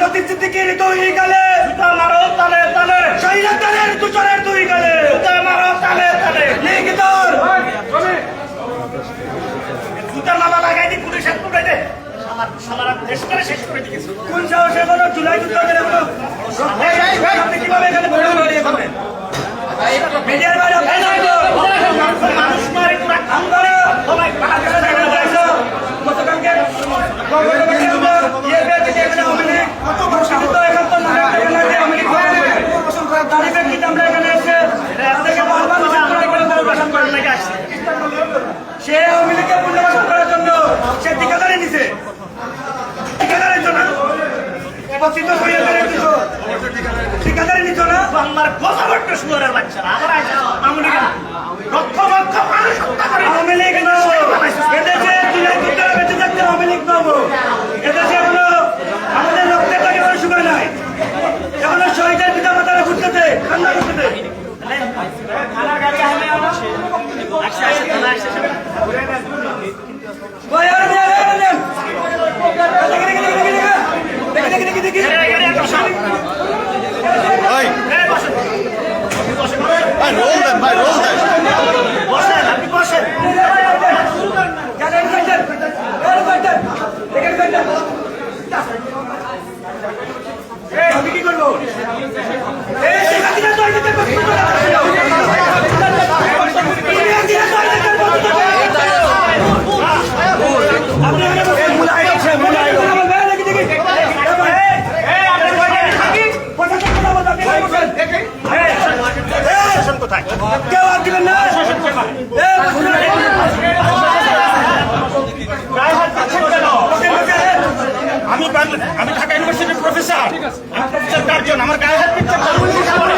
লতিফ সিদ্দিকীর দুই গালে। স্বৈরাচারের দুই গালে খুনি লীগের দুই গালে টুকাই লীগের দুই গালে ল- লতিফ সিদ্দিকীর দুই গালে স্বৈরাচারের তুষারের দুই গালে লীগ তোর কোন সাহসে কোনো জুলাই যুদ্ধ করে কোনো আপনি কীভাবে এখানে মিডিয়ার বাইরে আপনি থাকব। আমরা বাংলাদেশে দেখা যাইছো, গতকালকে গতকালকে আমরা ইয়ে থেকে এখানে আওয়ামী লীগ, কিন্তু এখন তো মনে হয় এখানে যে আওয়ামী লীগ করে, তারই প্রেক্ষিতে আমরা এখানে এসে তাদেরকে বারবার নিষেধ করা করে পুনর্বাসন করার লেগে আসছি। সে আওয়ামী লীগকে পুনর্বাসন করার জন্য সে ঠিকাদারি নিছে ঠিকাদারের জন্য উপস্থিত হয়ে গেলে কিছু ঠিকাদারি নিত না? বাংলার কথা শুয়ারের লক্ষ লক্ষ মানুষ আওয়ামী লীগ নব এদেশে জুলাই যুদ্ধে বেঁচে থাকতে আওয়ামী লীগ নব এদেশে এখনও আমাদের রক্তের টাকে কোনো শুকায় নাই। এখনও শহীদের পিতা মাতারা ঘুরতেছে কান্না করতেছে। ওই আমি কি করব? আমার গায়ে হাত দিচ্ছে